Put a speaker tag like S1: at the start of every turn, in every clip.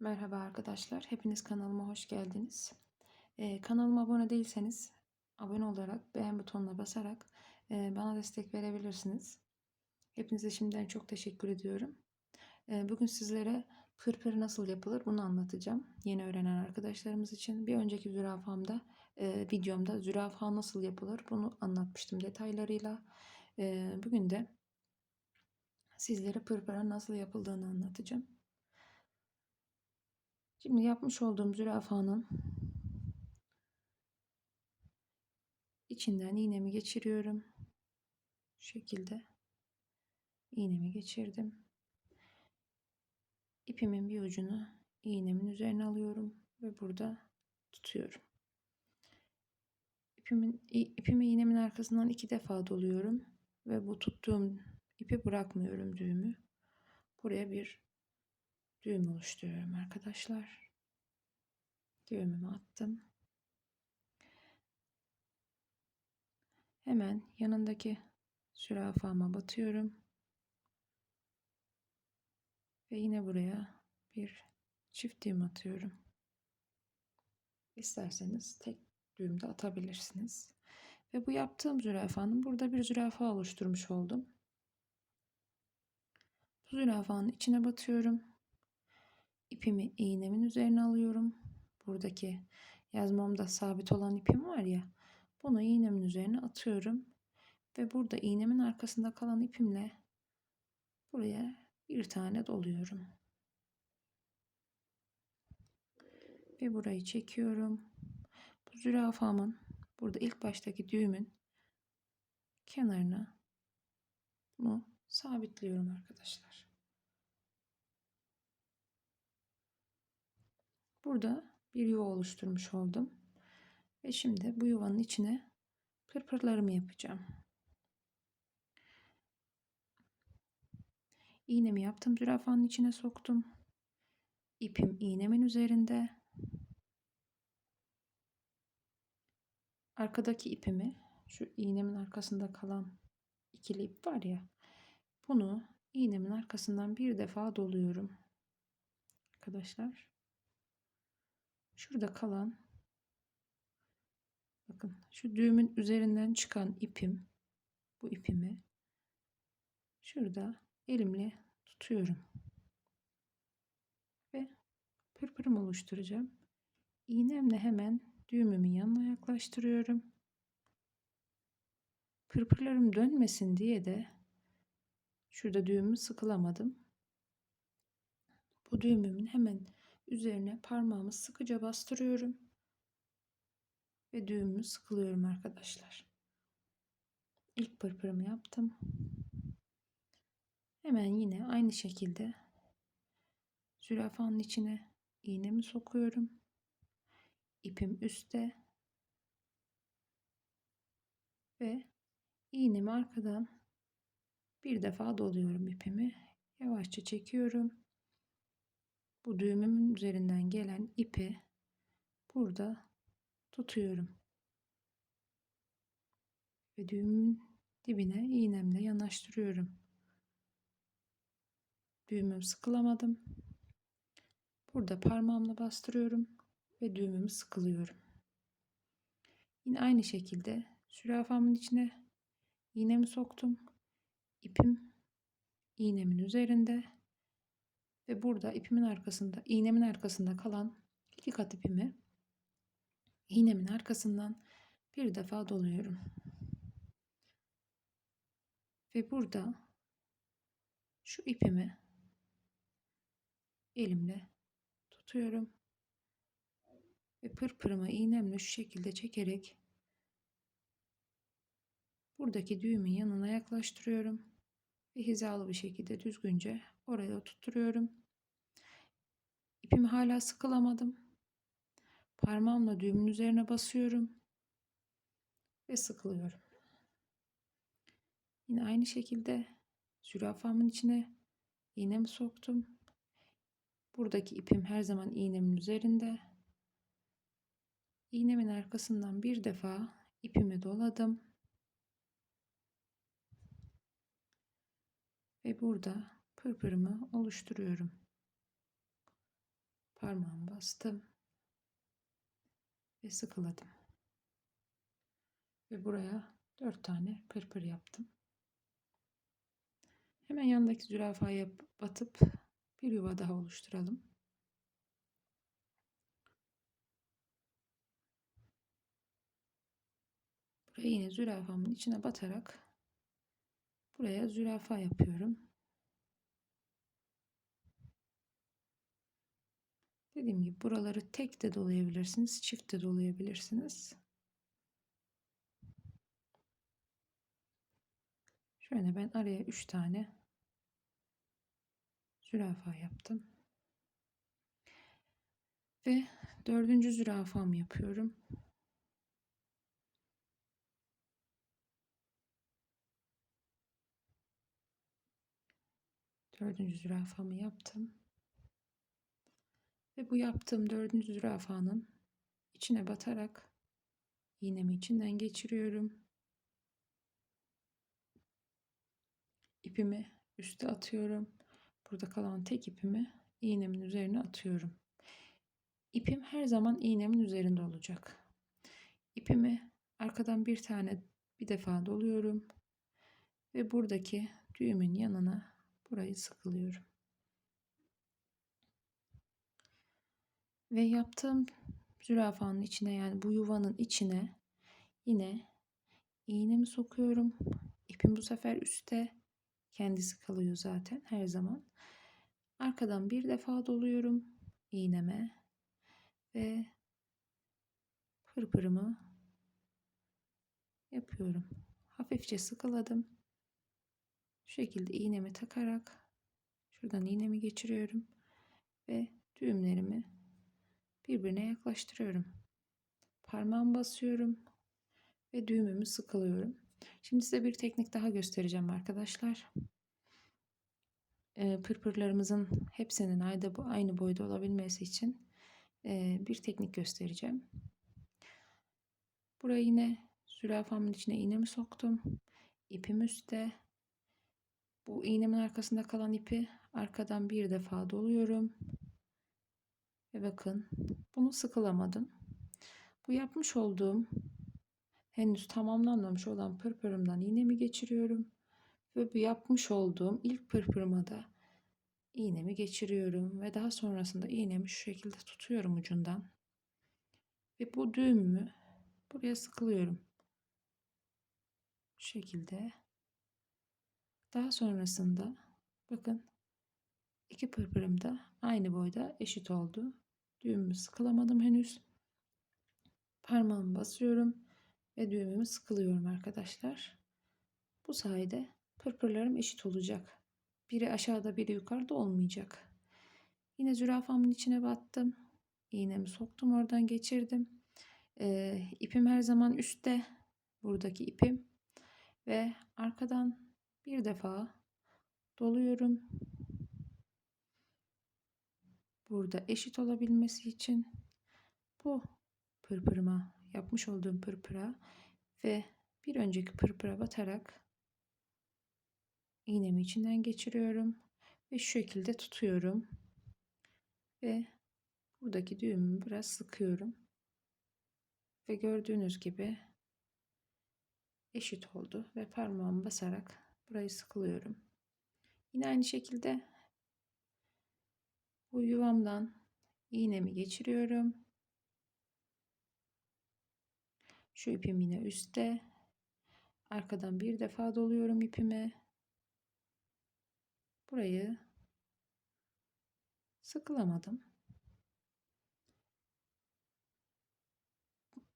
S1: Merhaba arkadaşlar. Hepiniz kanalıma hoş geldiniz. Ee, kanalıma abone değilseniz abone olarak beğen butonuna basarak e, bana destek verebilirsiniz. Hepinize şimdiden çok teşekkür ediyorum. Ee, bugün sizlere pırpır nasıl yapılır bunu anlatacağım. Yeni öğrenen arkadaşlarımız için. Bir önceki zürafamda e, videomda zürafa nasıl yapılır bunu anlatmıştım detaylarıyla. Ee, bugün de sizlere pırpıra nasıl yapıldığını anlatacağım. Şimdi yapmış olduğum zürafanın içinden iğnemi geçiriyorum. Şu şekilde iğnemi geçirdim. İpimin bir ucunu iğnemin üzerine alıyorum ve burada tutuyorum. İpimin, ipimi iğnemin arkasından iki defa doluyorum ve bu tuttuğum ipi bırakmıyorum düğümü. Buraya bir düğüm oluşturuyorum arkadaşlar. Düğümümü attım. Hemen yanındaki zürafama batıyorum. Ve yine buraya bir çift düğüm atıyorum. İsterseniz tek düğüm de atabilirsiniz. Ve bu yaptığım zürafanın burada bir zürafa oluşturmuş oldum. Bu zürafanın içine batıyorum. İpimi iğnemin üzerine alıyorum. Buradaki yazmamda sabit olan ipim var ya. Bunu iğnemin üzerine atıyorum. Ve burada iğnemin arkasında kalan ipimle buraya bir tane doluyorum. Ve burayı çekiyorum. Bu zürafamın burada ilk baştaki düğümün kenarına bunu sabitliyorum arkadaşlar. Burada bir yuva oluşturmuş oldum. Ve şimdi bu yuvanın içine pırpırlarımı yapacağım. İğnemi yaptım. Zürafanın içine soktum. İpim iğnemin üzerinde. Arkadaki ipimi şu iğnemin arkasında kalan ikili ip var ya bunu iğnemin arkasından bir defa doluyorum. Arkadaşlar şurada kalan bakın şu düğümün üzerinden çıkan ipim bu ipimi şurada elimle tutuyorum ve pırpırım oluşturacağım. İğnemle hemen düğümümün yanına yaklaştırıyorum. Pırpırlarım dönmesin diye de şurada düğümü sıkılamadım. Bu düğümümün hemen üzerine parmağımı sıkıca bastırıyorum. Ve düğümümü sıkılıyorum arkadaşlar. İlk pırpırımı yaptım. Hemen yine aynı şekilde zürafanın içine iğnemi sokuyorum. İpim üstte ve iğnemi arkadan bir defa doluyorum ipimi. Yavaşça çekiyorum. Bu düğümümün üzerinden gelen ipi burada tutuyorum. Ve düğümün dibine iğnemle yanaştırıyorum. Düğümüm sıkılamadım. Burada parmağımla bastırıyorum ve düğümümü sıkılıyorum. Yine aynı şekilde zürafamın içine iğnemi soktum. İpim iğnemin üzerinde ve burada ipimin arkasında, iğnemin arkasında kalan iki kat ipimi iğnemin arkasından bir defa doluyorum. Ve burada şu ipimi elimle tutuyorum. Ve pırpırımı iğnemle şu şekilde çekerek buradaki düğümün yanına yaklaştırıyorum. Ve hizalı bir şekilde düzgünce oraya tutturuyorum. İpimi hala sıkılamadım. Parmağımla düğümün üzerine basıyorum. Ve sıkılıyorum. Yine aynı şekilde zürafamın içine iğnemi soktum. Buradaki ipim her zaman iğnemin üzerinde. İğnemin arkasından bir defa ipimi doladım. Ve burada pırpırımı oluşturuyorum. parmağımı bastım ve sıkıladım. Ve buraya 4 tane pırpır yaptım. Hemen yanındaki zürafaya batıp bir yuva daha oluşturalım. Buraya yine zürafamın içine batarak buraya zürafa yapıyorum. Dediğim gibi buraları tek de dolayabilirsiniz, çift de dolayabilirsiniz. Şöyle ben araya 3 tane zürafa yaptım. Ve dördüncü zürafamı yapıyorum. Dördüncü zürafamı yaptım. Ve bu yaptığım dördüncü zürafanın içine batarak iğnemi içinden geçiriyorum. İpimi üste atıyorum. Burada kalan tek ipimi iğnemin üzerine atıyorum. İpim her zaman iğnemin üzerinde olacak. İpimi arkadan bir tane bir defa doluyorum ve buradaki düğümün yanına burayı sıkılıyorum. Ve yaptığım zürafanın içine yani bu yuvanın içine yine iğnemi sokuyorum. İpim bu sefer üstte kendisi kalıyor zaten her zaman. Arkadan bir defa doluyorum iğneme ve pırpırımı yapıyorum. Hafifçe sıkıladım. Şekilde iğnemi takarak şuradan iğnemi geçiriyorum ve düğümlerimi birbirine yaklaştırıyorum. Parmağımı basıyorum ve düğümümü sıkılıyorum. Şimdi size bir teknik daha göstereceğim arkadaşlar. Ee, pırpırlarımızın hepsinin aynı boyda olabilmesi için e, bir teknik göstereceğim. Buraya yine zürafamın içine iğnemi soktum. İpim üstte. Bu iğnemin arkasında kalan ipi arkadan bir defa doluyorum. Ve bakın bunu sıkılamadım. Bu yapmış olduğum henüz tamamlanmamış olan pırpırımdan iğnemi geçiriyorum. Ve bu yapmış olduğum ilk pırpırıma da iğnemi geçiriyorum. Ve daha sonrasında iğnemi şu şekilde tutuyorum ucundan. Ve bu düğümümü buraya sıkılıyorum. Şu şekilde. Daha sonrasında bakın iki pırpırım da aynı boyda eşit oldu. Düğümümü sıkılamadım henüz. Parmağımı basıyorum ve düğümümü sıkılıyorum arkadaşlar. Bu sayede pırpırlarım eşit olacak. Biri aşağıda biri yukarıda olmayacak. Yine zürafamın içine battım. İğnemi soktum oradan geçirdim. Ee, ipim her zaman üstte. Buradaki ipim. Ve arkadan bir defa doluyorum. Burada eşit olabilmesi için bu pırpırıma yapmış olduğum pırpıra ve bir önceki pırpıra batarak iğnemi içinden geçiriyorum ve şu şekilde tutuyorum ve buradaki düğümü biraz sıkıyorum ve gördüğünüz gibi eşit oldu ve parmağımı basarak burayı sıkılıyorum. Yine aynı şekilde bu yuvamdan iğnemi geçiriyorum. Şu ipim yine üstte. Arkadan bir defa doluyorum ipimi. Burayı sıkılamadım.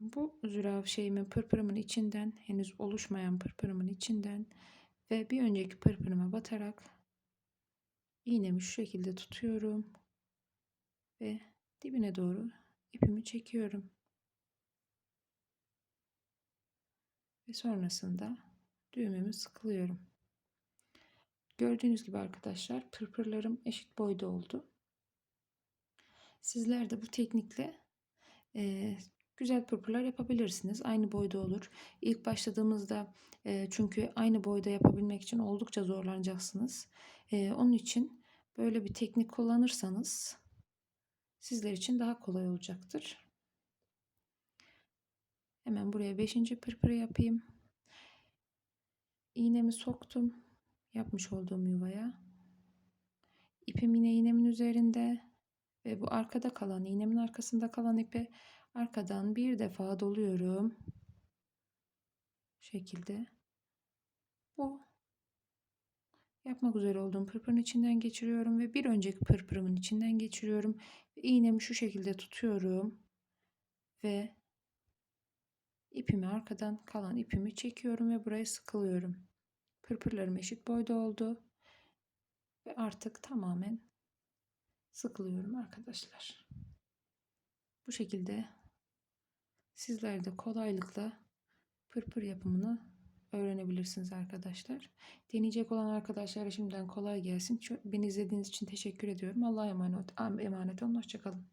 S1: Bu züraf şeyimin pırpırımın içinden henüz oluşmayan pırpırımın içinden ve bir önceki pırpırıma batarak iğnemi şu şekilde tutuyorum ve dibine doğru ipimi çekiyorum. Ve sonrasında düğümümü sıkılıyorum. Gördüğünüz gibi arkadaşlar pırpırlarım eşit boyda oldu. Sizler de bu teknikle e, güzel pırpırlar yapabilirsiniz. Aynı boyda olur. İlk başladığımızda e, çünkü aynı boyda yapabilmek için oldukça zorlanacaksınız. E, onun için böyle bir teknik kullanırsanız sizler için daha kolay olacaktır. Hemen buraya 5. pırpırı yapayım. İğnemi soktum yapmış olduğum yuvaya. İpim yine iğnemin üzerinde ve bu arkada kalan iğnemin arkasında kalan ipi arkadan bir defa doluyorum. Bu şekilde. Bu yapmak üzere olduğum pırpırın içinden geçiriyorum ve bir önceki pırpırımın içinden geçiriyorum. Ve şu şekilde tutuyorum ve ipimi arkadan kalan ipimi çekiyorum ve buraya sıkılıyorum. Pırpırlarım eşit boyda oldu ve artık tamamen sıkılıyorum arkadaşlar. Bu şekilde sizler de kolaylıkla pırpır yapımını öğrenebilirsiniz arkadaşlar. Deneyecek olan arkadaşlara şimdiden kolay gelsin. Beni izlediğiniz için teşekkür ediyorum. Allah'a emanet, emanet olun. Hoşçakalın.